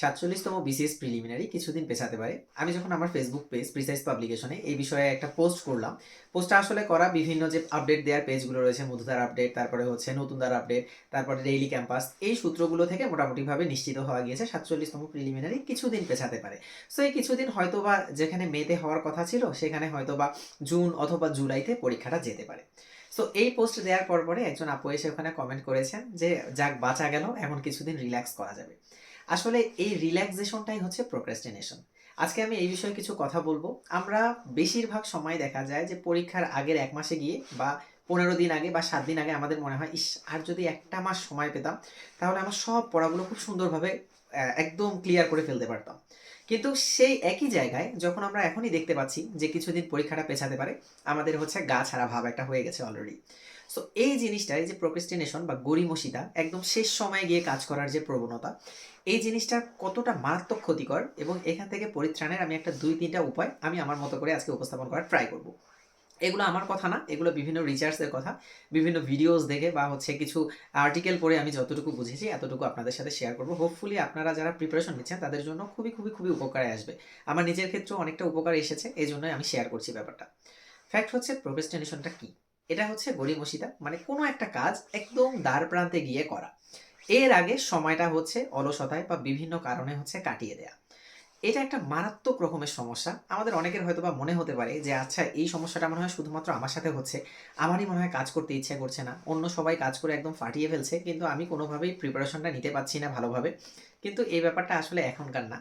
সাতচল্লিশতম BCS preliminary কিছুদিন পেছাতে পারে। আমি যখন আমার ফেসবুক পেজ প্রিসাইজ পাবলিকেশনে এই বিষয়ে একটা পোস্ট করলাম। পোস্টটা আসলে করা বিভিন্ন যে আপডেট দেওয়ার পেজগুলো রয়েছে মধুদার আপডেট তারপরে হচ্ছে নতুনদার আপডেট তারপরে ডেইলি ক্যাম্পাস এই সূত্রগুলো থেকে মোটামুটিভাবে নিশ্চিত হওয়া গিয়েছে সাতচল্লিশতম প্রিলিমিনারি কিছুদিন পেছাতে পারে। সো এই কিছুদিন হয়তো বা যেখানে মেতে হওয়ার কথা ছিল, সেখানে হয়তো বা জুন অথবা জুলাইতে পরীক্ষাটা যেতে পারে। সো এই পোস্ট দেওয়ার পর পরে একজন আপু এসে ওখানে কমেন্ট করেছেন যে, যাক, বাঁচা গেল, এমন কিছুদিন রিল্যাক্স করা যাবে। আসলে এই রিল্যাক্সেশনটাই হচ্ছে প্রোক্রাস্টিনেশন আজকে আমি এই বিষয়ে কিছু কথা বলব। আমরা বেশিরভাগ সময় দেখা যায় যে পরীক্ষার আগের এক মাসে গিয়ে বা পনেরো দিন আগে বা সাত দিন আগে আমাদের মনে হয়, ইস, আর যদি একটা মাস সময় পেতাম, তাহলে আমার সব পড়াগুলো খুব সুন্দরভাবে একদম ক্লিয়ার করে ফেলতে পারতাম। কিন্তু সেই একই জায়গায় যখন আমরা এখনই দেখতে পাচ্ছি যে কিছুদিন পরীক্ষাটা পেছাতে পারে, আমাদের হচ্ছে গা ছাড়া ভাব একটা হয়ে গেছে অলরেডি সো এই জিনিসটাই যে প্রোক্রেস্টিনেশন বা গরিমসিতা একদম শেষ সময়ে গিয়ে কাজ করার যে প্রবণতা, এই জিনিসটা কতটা মারাত্মক ক্ষতিকর এবং এখান থেকে পরিত্রাণের আমি একটা দুই তিনটা উপায় আমি আমার মতো করে আজকে উপস্থাপন করার ট্রাই করব। এগুলো আমার কথা না, এগুলো বিভিন্ন রিচার্সের কথা, বিভিন্ন ভিডিওস দেখে বা হচ্ছে কিছু আর্টিকেল পড়ে আমি যতটুকু বুঝেছি, এতটুকু আপনাদের সাথে শেয়ার করব। হোপফুলি আপনারা যারা প্রিপারেশন নিচ্ছেন, তাদের জন্য খুবই খুবই খুবই উপকারে আসবে। আমার নিজের ক্ষেত্রেও অনেকটা উপকার এসেছে এই জন্যই আমি শেয়ার করছি ব্যাপারটা। ফ্যাক্ট হচ্ছে প্রোক্রেস্টিনেশনটা কি? এটা হচ্ছে গড়িমসিদা মানে কোনো একটা কাজ একদম দ্বার প্রান্তে গিয়ে করা। এর আগে সময়টা হচ্ছে অলসতায় বা বিভিন্ন কারণে হচ্ছে কাটিয়ে দেয়া। এটা একটা মারাত্মক রকমের সমস্যা। আমাদের অনেকের হয়তো বা মনে হতে পারে যে আচ্ছা এই সমস্যাটা মনে হয় শুধুমাত্র আমার সাথে হচ্ছে। আমারই মনে হয় কাজ করতে ইচ্ছে করছে না। অন্য সবাই কাজ করে একদম ফাটিয়ে ফেলছে, কিন্তু আমি কোনোভাবেই প্রিপারেশনটা নিতে পারছি না ভালোভাবে। কিন্তু এই ব্যাপারটা আসলে এখনকার না।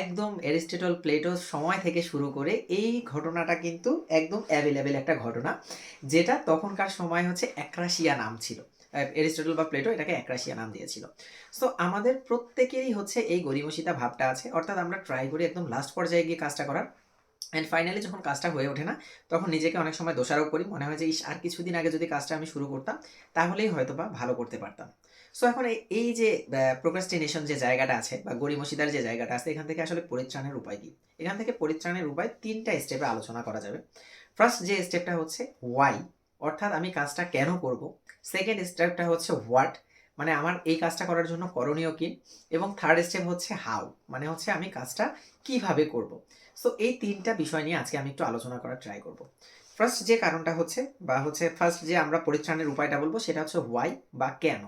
একদম এরিস্টেটল প্লেটোর সময় থেকে শুরু করে এই ঘটনাটা কিন্তু একদম অ্যাভেলেবেল একটা ঘটনা, যেটা তখনকার সময় হচ্ছে অ্যাক্রাশিয়া নাম ছিল। এরিস্টটল বা প্লেটো এটাকে অ্যাক্রাশিয়া নাম দিয়েছিল। সো আমাদের প্রত্যেকেরই হচ্ছে এই গরিমসিতা ভাবটা আছে। অর্থাৎ আমরা ট্রাই করি একদম লাস্ট পর্যায়ে গিয়ে কাজটা করার। অ্যান্ড ফাইনালি যখন কাজটা হয়ে ওঠে না, তখন নিজেকে অনেক সময় দোষারোপ করি। মনে হয় যে, ইস, আর কিছুদিন আগে যদি কাজটা আমি শুরু করতাম, তাহলেই হয়তো বা ভালো করতে পারতাম। সো এখন এই- এই যে প্রোক্রাস্টিনেশন যে জায়গাটা আছে বা গরিমসিদার যে জায়গাটা আছে, এখান থেকে আসলে পরিত্রাণের উপায় কি? এখান থেকে পরিত্রাণের উপায় তিনটা স্টেপে আলোচনা করা যাবে। ফার্স্ট যে স্টেপটা হচ্ছে ওয়াই অর্থাৎ আমি কাজটা কেন করব? সেকেন্ড স্টেপটা হচ্ছে হোয়াট মানে আমার এই কাজটা করার জন্য করণীয় কি? এবং থার্ড স্টেপ হচ্ছে হাউ মানে হচ্ছে আমি কাজটা কীভাবে করব? সো এই তিনটা বিষয় নিয়ে আজকে আমি একটু আলোচনা করার ট্রাই করব। ফার্স্ট যে কারণটা হচ্ছে, বা হচ্ছে ফার্স্ট যে আমরা পরিত্রাণের উপায়টা বলব, সেটা হচ্ছে হোয়াই বা কেন?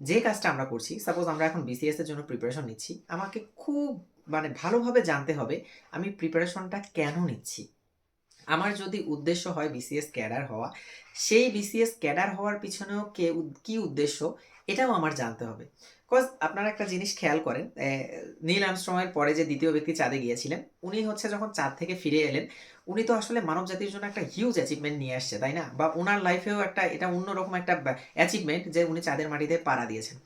যে কাজটা আমরা করছি সাপোজ আমরা এখন বিসিএস এর জন্য প্রিপারেশন নিচ্ছি, আমাকে খুব মানে ভালোভাবে জানতে হবে, আমি প্রিপারেশনটা কেন নিচ্ছি? আমার যদি উদ্দেশ্য হয় বিসিএস ক্যাডার হওয়া, সেই বিসিএস ক্যাডার হওয়ার পিছনেও কে কি উদ্দেশ্য, এটাও আমার জানতে হবে। কজ আপনারা একটা জিনিস খেয়াল করেন নীল আর্মস্ট্রংয়ের পরে যে দ্বিতীয় ব্যক্তি চাঁদে গিয়েছিলেন, উনি হচ্ছে যখন চাঁদ থেকে ফিরে এলেন, উনি তো আসলে মানব জাতির জন্য একটা হিউজ অ্যাচিভমেন্ট নিয়ে আসছে, তাই না? বা ওনার লাইফেও একটা, এটা অন্যরকম একটা অ্যাচিভমেন্ট যে উনি চাঁদের মাটিতে পাড়া দিয়েছেন।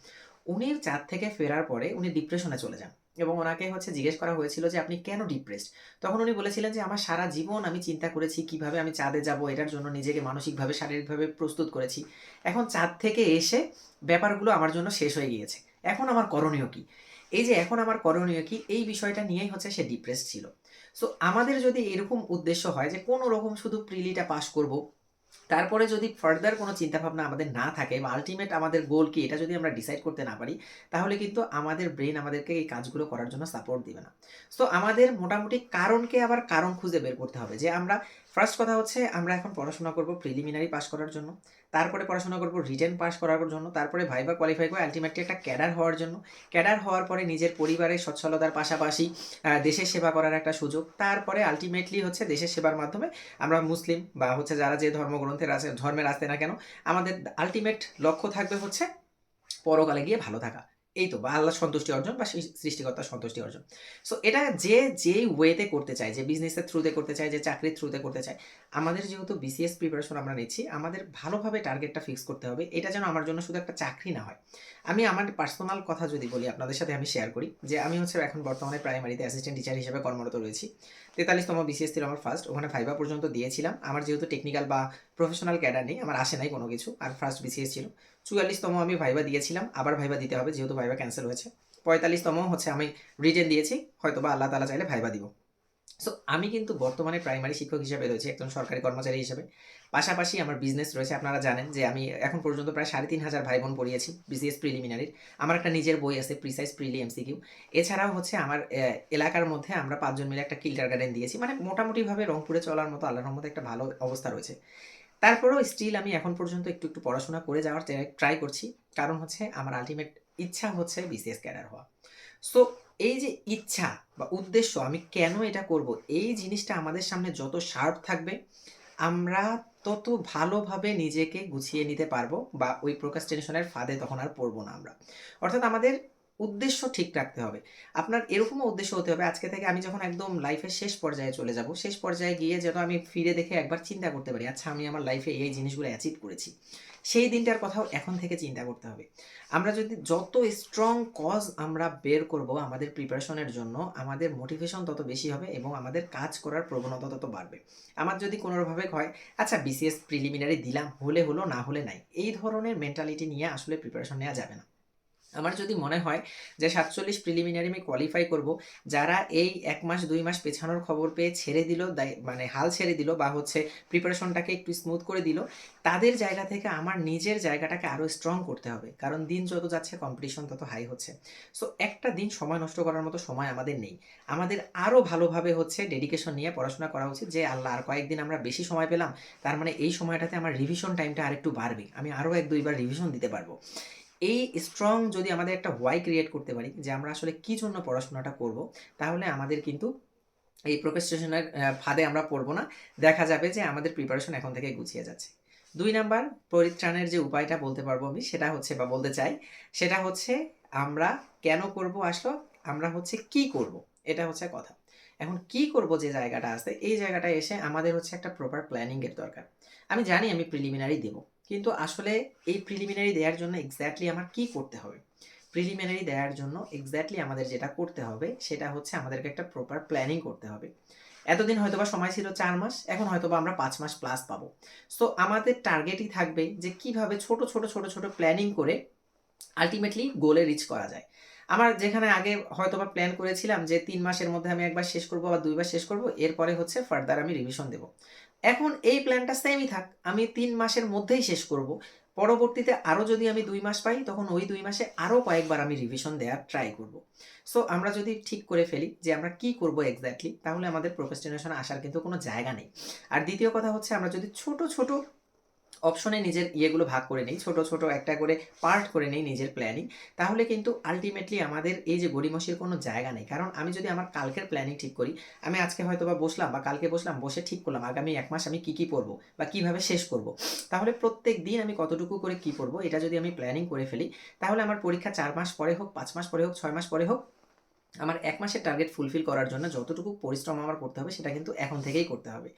উনি চাঁদ থেকে ফেরার পরে উনি ডিপ্রেশনে চলে যান। এবং ওনাকে হচ্ছে জিজ্ঞেস করা হয়েছিল যে, আপনি কেন ডিপ্রেসড তখন উনি বলেছিলেন যে, আমার সারা জীবন আমি চিন্তা করেছি কীভাবে আমি চাঁদে যাব, এটার জন্য নিজেকে মানসিকভাবে, শারীরিকভাবে প্রস্তুত করেছি। এখন চাঁদ থেকে এসে ব্যাপারগুলো আমার জন্য শেষ হয়ে গিয়েছে। এখন আমার করণীয় কি? এই যে, এখন আমার করণীয় কি, এই বিষয়টা নিয়েই হচ্ছে সে ডিপ্রেস ছিল। সো আমাদের যদি এরকম উদ্দেশ্য হয় যে কোনো রকম শুধু প্রিলিটা পাস করব তারপরে যদি ফার্দার কোনো চিন্তাভাবনা আমাদের না থাকে বা আলটিমেট আমাদের গোল কি, এটা যদি আমরা ডিসাইড করতে না পারি, তাহলে কিন্তু আমাদের ব্রেন আমাদেরকে এই কাজগুলো করার জন্য সাপোর্ট দিবে না। সো আমাদের মোটামুটি কারণকে আবার কারণ খুঁজে বের করতে হবে যে আমরা ফার্স্ট কথা হচ্ছে, আমরা এখন পড়াশোনা করব প্রিলিমিনারি পাস করার জন্য। তারপরে পড়াশোনা করব রিটেন পাস করার জন্য। তারপরে ভাইবা কোয়ালিফাই করে আলটিমেটলি একটা ক্যাডার হওয়ার জন্য। ক্যাডার হওয়ার পরে নিজের পরিবারের সচ্ছলতার পাশাপাশি দেশের সেবা করার একটা সুযোগ। তারপরে আলটিমেটলি হচ্ছে দেশের সেবার মাধ্যমে আমরা মুসলিম বা হচ্ছে যারা যে ধর্মগ্রন্থের আছে, ধর্মের আসতে না কেন, আমাদের আলটিমেট লক্ষ্য থাকবে হচ্ছে পরকালে গিয়ে ভালো থাকা। এই তো বা আল্লাহ সন্তুষ্টি অর্জন বা সৃষ্টিকর্তার সন্তুষ্টি অর্জন। সো এটা যে যেই ওয়েতে করতে চায়, যে বিজনেসের থ্রুতে করতে চায়, যে চাকরির থ্রুতে করতে চায়, আমাদের যেহেতু বিসিএস প্রিপারেশন আমরা নিচ্ছি, আমাদের ভালোভাবে টার্গেটটা ফিক্স করতে হবে। এটা যেন আমার জন্য শুধু একটা চাকরি না হয়। আমি আমার পার্সোনাল কথা যদি বলি, আপনাদের সাথে আমি শেয়ার করি, যে আমি হচ্ছে এখন বর্তমানে প্রাইমারিতে অ্যাসিস্ট্যান্ট টিচার হিসেবে কর্মরত রয়েছি। তেতাল্লিশতম বিসিএস ছিল আমার ফার্স্ট ওখানে ফাইভা পর্যন্ত দিয়েছিলাম। আমার যেহেতু টেকনিক্যাল বা প্রফেশনাল ক্যাডার নেই, আমার আসে নাই কোনো কিছু, আর ফার্স্ট বিসিএস ছিল। চুয়াল্লিশতম আমি ভাইবা দিয়েছিলাম, আবার ভাইবা দিতে হবে যেহেতু ভাইবা ক্যান্সেল হয়েছে। পঁয়তাল্লিশতম হচ্ছে আমি রিটেন দিয়েছি হয়তো বা আল্লাহ তালা চাইলে ভাইবা দিব। সো আমি কিন্তু বর্তমানে প্রাইমারি শিক্ষক হিসেবে রয়েছি, একজন সরকারি কর্মচারী হিসেবে। পাশাপাশি আমার বিজনেস রয়েছে, আপনারা জানেন যে আমি এখন পর্যন্ত প্রায় সাড়ে তিন হাজার ভাই বোন পড়িয়েছি বিসিএস প্রিলিমিনারির আমার একটা নিজের বই আছে প্রিসাইজ প্রিলি এমসিকিউ এছাড়াও হচ্ছে আমার এলাকার মধ্যে আমরা পাঁচজন মিলে একটা কিল্টার গার্ডেন দিয়েছি। মানে মোটামুটিভাবে রংপুরে চলার মতো আল্লাহর রহমতে একটা ভালো অবস্থা রয়েছে। তারপরেও স্টিল আমি এখন পর্যন্ত একটু একটু পড়াশোনা করে যাওয়ার ট্রাই করছি। কারণ হচ্ছে আমার আলটিমেট ইচ্ছা হচ্ছে বিসিএস ক্যাডার হওয়া। সো এই যে ইচ্ছা বা উদ্দেশ্য, আমি কেন এটা করব? এই জিনিসটা আমাদের সামনে যত শার্প থাকবে, আমরা তত ভালোভাবে নিজেকে গুছিয়ে নিতে পারব বা ওই প্রকাশ প্রোকাস্টিনেশনের ফাঁদে তখন আর পড়ব না আমরা। অর্থাৎ আমাদের উদ্দেশ্য ঠিক রাখতে হবে। আপনার এরকমও উদ্দেশ্য হতে হবে, আজকে থেকে আমি যখন একদম লাইফের শেষ পর্যায়ে চলে যাব, শেষ পর্যায়ে গিয়ে যেন আমি ফিরে দেখে একবার চিন্তা করতে পারি আচ্ছা আমি আমার লাইফে এই জিনিসগুলো অ্যাচিভ করেছি। সেই দিনটার কথাও এখন থেকে চিন্তা করতে হবে। আমরা যদি যত স্ট্রং কজ আমরা বের করব আমাদের প্রিপারেশনের জন্য, আমাদের মোটিভেশন তত বেশি হবে এবং আমাদের কাজ করার প্রবণতা তত বাড়বে। আমার যদি কোনোভাবে হয় আচ্ছা বিসিএস প্রিলিমিনারি দিলাম, হলে হলো না হলে নাই, এই ধরনের মেন্টালিটি নিয়ে আসলে প্রিপারেশন নেওয়া যাবে না। আমার যদি মনে হয় যে সাতচল্লিশ প্রিলিমিনারি আমি কোয়ালিফাই করব, যারা এই এক মাস, দুই মাস পেছানোর খবর পেয়ে ছেড়ে দিল মানে হাল ছেড়ে দিল বা হচ্ছে প্রিপারেশনটাকে একটু স্মুথ করে দিল, তাদের জায়গা থেকে আমার নিজের জায়গাটাকে আরও স্ট্রং করতে হবে। কারণ দিন যত যাচ্ছে কম্পিটিশন তত হাই হচ্ছে। সো একটা দিন সময় নষ্ট করার মতো সময় আমাদের নেই। আমাদের আরও ভালোভাবে হচ্ছে ডেডিকেশন নিয়ে পড়াশোনা করা উচিত যে, আল্লাহ, আর কয়েকদিন আমরা বেশি সময় পেলাম, তার মানে এই সময়টাতে আমার রিভিশন টাইমটা আরেকটু বাড়বে। আমি আরও এক, দুইবার রিভিশন দিতে পারব। এই স্ট্রং যদি আমাদের একটা হোয়াই ক্রিয়েট করতে পারি, যে আমরা আসলে কি জন্য পড়াশোনাটা করব, তাহলে আমাদের কিন্তু এই প্রোকেস্টেশনের ফাঁদে আমরা পড়ব না। দেখা যাবে যে আমাদের প্রিপারেশন এখন থেকে গুছিয়ে যাচ্ছে। দুই নাম্বার, পরিত্রাণের যে উপায়টা বলতে পারব আমি, সেটা হচ্ছে বা বলতে চাই, সেটা হচ্ছে আমরা কেন করব আসলো, আমরা হচ্ছে কি করব, এটা হচ্ছে কথা। এখন কি করব যে জায়গাটা আছে, এই জায়গাটা এসে আমাদের হচ্ছে একটা প্রপার প্ল্যানিংয়ের দরকার। আমি জানি আমি প্রিলিমিনারি দেব। কিন্তু আসলে এই প্রিলিমিনারি দেওয়ার জন্য এক্স্যাক্টলি আমার কি করতে হবে? প্রিলিমিনারি দেওয়ার জন্য এক্স্যাক্টলি আমাদের যেটা করতে হবে, সেটা হচ্ছে আমাদেরকে একটা প্রপার প্ল্যানিং করতে হবে। এতদিন হয়তোবা সময় ছিল চার মাস, এখন হয়তোবা আমরা পাঁচ মাস প্লাস পাবো। সো আমাদের টার্গেটই থাকবে যে কীভাবে ছোট ছোট ছোট ছোট প্ল্যানিং করে আলটিমেটলি গোলে রিচ করা যায়। আমার যেখানে আগে হয়তো হয়তোবা প্ল্যান করেছিলাম যে তিন মাসের মধ্যে আমি একবার শেষ করব বা দুইবার শেষ করব, এরপরে হচ্ছে ফার্দার আমি রিভিশন দেবো। এখন এই প্ল্যানটা সেমই থাক, আমি তিন মাসের মধ্যেই শেষ করব। পরবর্তীতে আরও যদি আমি দুই মাস পাই, তখন ওই দুই মাসে আরও কয়েকবার আমি রিভিশন দেওয়ার ট্রাই করব। সো আমরা যদি ঠিক করে ফেলি যে আমরা কি করব এক্স্যাক্টলি তাহলে আমাদের প্রফেশনেশন আসার কিন্তু কোনো জায়গা নেই। আর দ্বিতীয় কথা হচ্ছে আমরা যদি ছোট ছোট অপশনে নিজের ইয়েগুলো ভাগ করে নিই, ছোট ছোট একটা করে পার্ট করে নিই নিজের প্ল্যানিং তাহলে কিন্তু আলটিমেটলি আমাদের এই যে গড়িমসির কোনো জায়গা নেই। কারণ আমি যদি আমার কালকের প্ল্যানিং ঠিক করি, আমি আজকে হয়তো বা বসলাম বা কালকে বসলাম, বসে ঠিক করলাম, আগামী এক মাস আমি কি কি পড়ব বা কীভাবে শেষ করব, তাহলে প্রত্যেক দিন আমি কতটুকু করে কি পড়ব, এটা যদি আমি প্ল্যানিং করে ফেলি, তাহলে আমার পরীক্ষা চার মাস পরে হোক, পাঁচ মাস পরে হোক, ছয় মাস পরে হোক আমার এক মাসের টার্গেট ফুলফিল করার জন্য যতটুকু পরিশ্রম আমার করতে হবে, সেটা কিন্তু এখন থেকেই করতে হবে।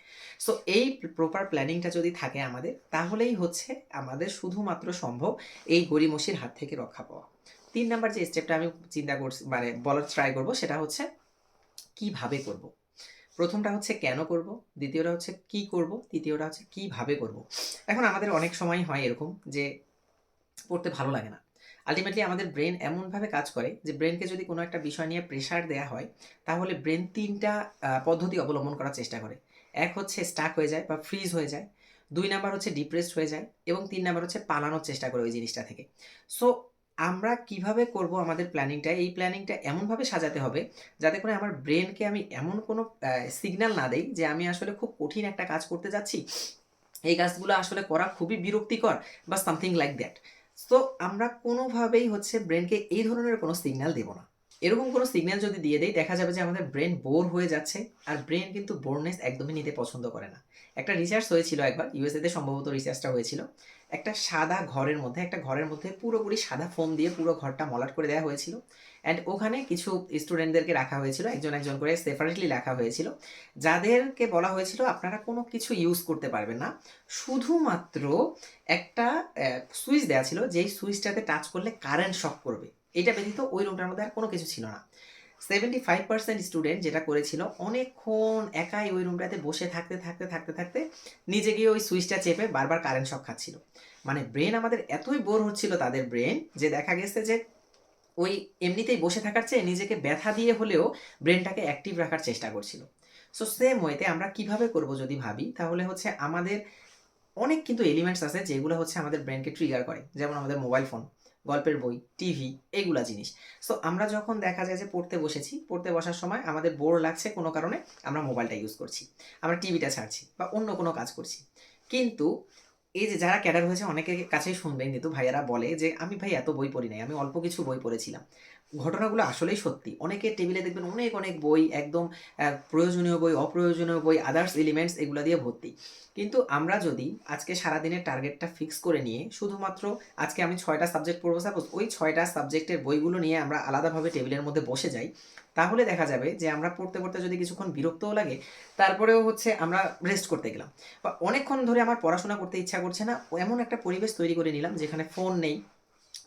সো এই প্রপার প্ল্যানিংটা যদি থাকে আমাদের, তাহলেই হচ্ছে আমাদের শুধুমাত্র সম্ভব এই গরিমসির হাত থেকে রক্ষা পাওয়া। তিন নাম্বার যে স্টেপটা আমি চিন্তা করছি মানে বলার ট্রাই করব, সেটা হচ্ছে কীভাবে করব? প্রথমটা হচ্ছে কেন করব? দ্বিতীয়টা হচ্ছে কি করব? তৃতীয়টা হচ্ছে কীভাবে করব? এখন আমাদের অনেক সময় হয় এরকম যে পড়তে ভালো লাগে না। আলটিমেটলি আমাদের ব্রেন এমনভাবে কাজ করে যে ব্রেনকে যদি কোনো একটা বিষয় নিয়ে প্রেশার দেওয়া হয়, তাহলে ব্রেন তিনটা পদ্ধতি অবলম্বন করার চেষ্টা করে। এক হচ্ছে স্টাক হয়ে যায় বা ফ্রিজ হয়ে যায়, দুই নাম্বার হচ্ছে ডিপ্রেসড হয়ে যায় এবং তিন নাম্বার হচ্ছে পালানোর চেষ্টা করে ওই জিনিসটা থেকে। সো আমরা কীভাবে করব আমাদের প্ল্যানিংটা এই প্ল্যানিংটা এমনভাবে সাজাতে হবে যাতে করে আমার ব্রেনকে আমি এমন কোনো সিগন্যাল না দেই যে আমি আসলে খুব কঠিন একটা কাজ করতে যাচ্ছি। এই কাজগুলো আসলে করা খুবই বিরক্তিকর বা সামথিং লাইক দ্যাট সো আমরা কোনোভাবেই হচ্ছে ব্রেনকে এই ধরনের কোনো সিগন্যাল দেব না। এরকম কোনো সিগন্যাল যদি দিয়ে দেয় দেখা যাবে যে আমাদের ব্রেন বোর হয়ে যাচ্ছে আর ব্রেন কিন্তু বোরনেস একদমই নিতে পছন্দ করে না। একটা রিসার্চ হয়েছিল একবার ইউএসএতে সম্ভবত রিসার্চটা হয়েছিল। একটা সাদা ঘরের মধ্যে, একটা ঘরের মধ্যে পুরোপুরি সাদা ফোম দিয়ে পুরো ঘরটা মলাট করে দেওয়া হয়েছিল। অ্যান্ড ওখানে কিছু স্টুডেন্টদেরকে রাখা হয়েছিল, একজন একজন করে সেপারেটলি রাখা হয়েছিল, যাদেরকে বলা হয়েছিল আপনারা কোনো কিছু ইউজ করতে পারবেন না। শুধুমাত্র একটা সুইচ দেওয়া ছিল, যেই সুইচটাতে টাচ করলে কারেন্ট শক করবে। এটা ব্যতীত ওই রুমটার মধ্যে আর কোনো কিছু ছিল না। সেভেন্টি ফাইভ পার্সেন্ট স্টুডেন্ট যেটা করেছিল, অনেকক্ষণ একাই ওই রুমটাতে বসে থাকতে থাকতে থাকতে থাকতে নিজে গিয়ে ওই সুইচটা চেপে বারবার কারেন্ট শক খাচ্ছিল। মানে ব্রেন আমাদের এতই বোর হচ্ছিল তাদের ব্রেন যে দেখা গেছে যে ওই এমনিতেই বসে থাকার চেয়ে নিজেকে ব্যথা দিয়ে হলেও ব্রেনটাকে অ্যাক্টিভ রাখার চেষ্টা করছিল। সো সেম ওয়েতে আমরা কীভাবে করব যদি ভাবি, তাহলে হচ্ছে আমাদের অনেক কিন্তু এলিমেন্টস আছে যেগুলো হচ্ছে আমাদের ব্রেনকে ট্রিগার করে। যেমন আমাদের মোবাইল ফোন গল্পের বই টিভি এইগুলা জিনিস। সো আমরা যখন দেখা যায় যে পড়তে বসেছি, পড়তে বসার সময় আমাদের বোর লাগছে কোনো কারণে, আমরা মোবাইলটা ইউজ করছি। আমরা টিভিটা ছাড়ছি বা অন্য কোনো কাজ করছি। কিন্তু এই যে যারা ক্যাডার হয়েছে অনেকের কাছেই শুনবেন, কিন্তু ভাইয়ারা বলে যে, আমি ভাই এত বই পড়ি নাই, আমি অল্প কিছু বই পড়েছিলাম। ঘটনাগুলো আসলেই সত্যি। অনেকে টেবিলে দেখবেন অনেক অনেক বই, একদম প্রয়োজনীয় বই, অপ্রয়োজনীয় বই আদার্স এলিমেন্টস এগুলো দিয়ে ভর্তি। কিন্তু আমরা যদি আজকে সারাদিনের টার্গেটটা ফিক্স করে নিয়ে, শুধুমাত্র আজকে আমি ছয়টা সাবজেক্ট পড়ব সাপোজ ওই ছয়টা সাবজেক্টের বইগুলো নিয়ে আমরা আলাদাভাবে টেবিলের মধ্যে বসে যাই তাহলে দেখা যাবে যে আমরা পড়তে পড়তে যদি কিছুক্ষণ বিরক্তও লাগে, তারপরেও হচ্ছে আমরা রেস্ট করতে গেলাম। বা অনেকক্ষণ ধরে আমার পড়াশোনা করতে ইচ্ছা করছে না, এমন একটা পরিবেশ তৈরি করে নিলাম যেখানে ফোন নেই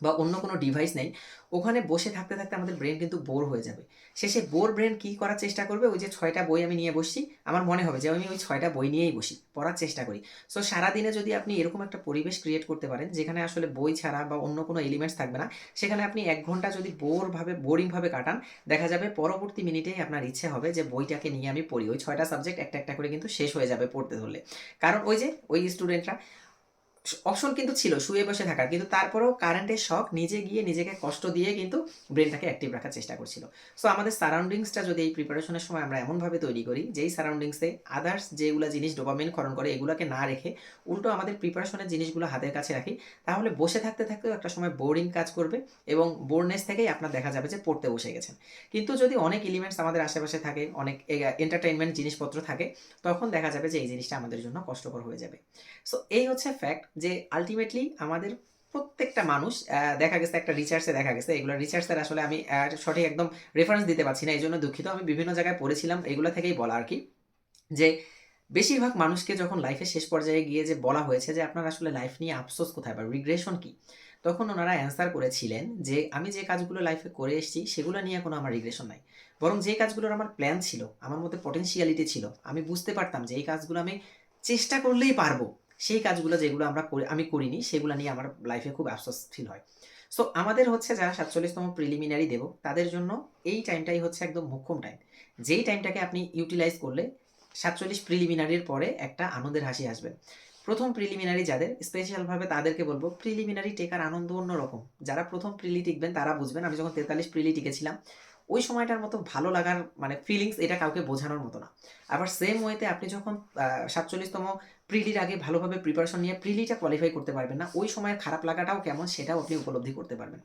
বা অন্য কোনো ডিভাইস নেই, ওখানে বসে থাকতে থাকতে আমাদের ব্রেন কিন্তু বোর হয়ে যাবে। শেষে বোর ব্রেন কি করার চেষ্টা করবে? ওই যে ছয়টা বই আমি নিয়ে বসছি, আমার মনে হবে যে আমি ওই ছয়টা বই নিয়েই বসি, পড়ার চেষ্টা করি। সো সারাদিনে যদি আপনি এরকম একটা পরিবেশ ক্রিয়েট করতে পারেন, যেখানে আসলে বই ছাড়া বা অন্য কোনো এলিমেন্টস থাকবে না, সেখানে আপনি এক ঘণ্টা যদি বোরভাবে বোরিংভাবে কাটান, দেখা যাবে পরবর্তী মিনিটেই আপনার ইচ্ছে হবে যে বইটাকে নিয়ে আমি পড়ি। ওই ছয়টা সাবজেক্ট একটা একটা করে কিন্তু শেষ হয়ে যাবে পড়তে ধরলে। কারণ ওই যে, ওই স্টুডেন্টরা অপশন কিন্তু ছিল, শুয়ে বসে থাকার। কিন্তু তারপরেও কারেন্টের শখ নিজে গিয়ে নিজেকে কষ্ট দিয়ে কিন্তু ব্রেনটাকে অ্যাক্টিভ রাখার চেষ্টা করছিল। সো আমাদের সারাউন্ডিংসটা যদি এই প্রিপারেশনের সময় আমরা এমনভাবে তৈরি করি, যেই সারাউন্ডিংসে আদার্স যেগুলো জিনিস ডোপামিন ক্ষরণ করে এগুলোকে না রেখে উল্টো আমাদের প্রিপারেশনের জিনিসগুলো হাতের কাছে রাখি, তাহলে বসে থাকতে থাকতেও একটা সময় বোরিং কাজ করবে এবং বোরনেস থেকেই আপনার দেখা যাবে যে পড়তে বসে গেছেন। কিন্তু যদি অনেক এলিমেন্টস আমাদের আশেপাশে থাকে, অনেক এন্টারটেনমেন্ট জিনিসপত্র থাকে, তখন দেখা যাবে যে এই জিনিসটা আমাদের জন্য কষ্টকর হয়ে যাবে। সো এই হচ্ছে ফ্যাক্ট যে আলটিমেটলি আমাদের প্রত্যেকটা মানুষ দেখা গেছে একটা রিসার্চে দেখা গেছে, এগুলো রিসার্চের আসলে আমি সঠিক একদম রেফারেন্স দিতে পারছি না, এই জন্য দুঃখিত। আমি বিভিন্ন জায়গায় পড়েছিলাম, এগুলো থেকেই বলা আর কি। যে বেশিরভাগ মানুষকে যখন লাইফের শেষ পর্যায়ে গিয়ে যে বলা হয়েছে যে আপনার আসলে লাইফ নিয়ে আফসোস কোথায় বা রিগ্রেশন কি, তখন ওনারা অ্যান্সার করেছিলেন যে আমি যে কাজগুলো লাইফে করে এসেছি, সেগুলো নিয়ে কোনো আমার রিগ্রেশন নাই। বরং যে কাজগুলোর আমার প্ল্যান ছিল, আমার মধ্যে পটেনশিয়ালিটি ছিল, আমি বুঝতে পারতাম যে এই কাজগুলো আমি চেষ্টা করলেই পারব। সেই কাজগুলো যেগুলো আমরা করি- আমি করিনি, সেগুলো নিয়ে আমার লাইফে খুব আফসোস ফিল হয়। সো আমাদের হচ্ছে যারা সাতচল্লিশতম প্রিলিমিনারি দেব, তাদের জন্য এই টাইমটাই হচ্ছে একদম মোক্ষম টাইম যেই টাইমটাকে আপনি ইউটিলাইজ করলে সাতচল্লিশ প্রিলিমিনারির পরে একটা আনন্দের হাসি আসবে। প্রথম প্রিলিমিনারি যাদের স্পেশালভাবে তাদেরকে বলব প্রিলিমিনারি টেকার আনন্দ অন্যরকম। যারা প্রথম প্রিলি টিকবেন, তারা বুঝবেন, আমি যখন তেতাল্লিশ প্রিলি টিকেছিলাম ওই সময়টার মতো ভালো লাগার মানে ফিলিংস এটা কাউকে বোঝানোর মতো না। আবার সেম ওয়েতে আপনি যখন সাতচল্লিশতম প্রিলির আগে ভালোভাবে প্রিপারেশন নিয়ে প্রিলিটা কোয়ালিফাই করতে পারবেন না, ওই সময়ের খারাপ লাগাটাও কেমন সেটাও আপনি উপলব্ধি করতে পারবেন।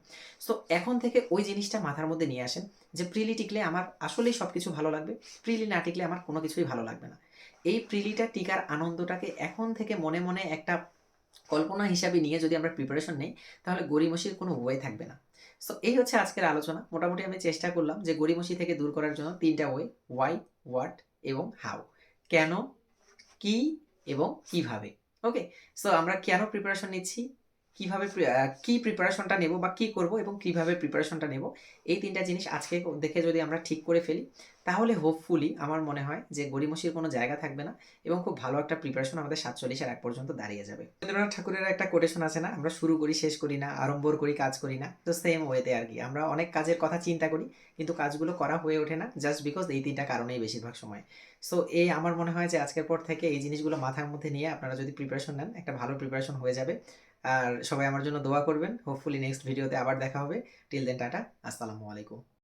সো এখন থেকে ওই জিনিসটা মাথার মধ্যে নিয়ে আসেন যে প্রিলি টিকলে আমার আসলেই সব কিছু ভালো লাগবে, প্রিলি না টিকলে আমার কোনো কিছুই ভালো লাগবে না। এই প্রিলিটা টিকার আনন্দটাকে এখন থেকে মনে মনে একটা কল্পনা হিসাবে নিয়ে যদি আমরা প্রিপারেশন নেই, তাহলে গড়িমসির কোনো ওয়ে থাকবে না। সো এই হচ্ছে আজকের আলোচনা। মোটামুটি আমি চেষ্টা করলাম যে গড়িমসি থেকে দূর করার জন্য তিনটা ওয়ে ওয়াই হোয়াট এবং হাউ কেন, কি এবং কীভাবে। ওকে সো আমরা কেন প্রিপারেশন নিচ্ছি? কীভাবে কি প্রিপারেশনটা নেব বা কি করব এবং কীভাবে প্রিপারেশনটা নেব, এই তিনটা জিনিস আজকে দেখে যদি আমরা ঠিক করে ফেলি, তাহলে হোপফুলি আমার মনে হয় যে গরিমসির কোনো জায়গা থাকবে না এবং খুব ভালো একটা প্রিপারেশন আমাদের সাতচল্লিশের এক পর্যন্ত দাঁড়িয়ে যাবে। রবীন্দ্রনাথ ঠাকুরের একটা কোটেশন আছে না? আমরা শুরু করি, শেষ করি না আরম্ভর করি, কাজ করি না। তো সেম ওয়েতে আর কি। আমরা অনেক কাজের কথা চিন্তা করি, কিন্তু কাজগুলো করা হয়ে ওঠে না জাস্ট বিকজ এই তিনটা কারণেই বেশিরভাগ সময়। সো এই আমার মনে হয় যে আজকের পর থেকে এই জিনিসগুলো মাথার মধ্যে নিয়ে আপনারা যদি প্রিপারেশন নেন, একটা ভালো প্রিপারেশন হয়ে যাবে। আর সবাই আমার জন্য দোয়া করবেন। হোপফুলি নেক্সট ভিডিওতে আবার দেখা হবে। Till then tata. আসসালামু আলাইকুম।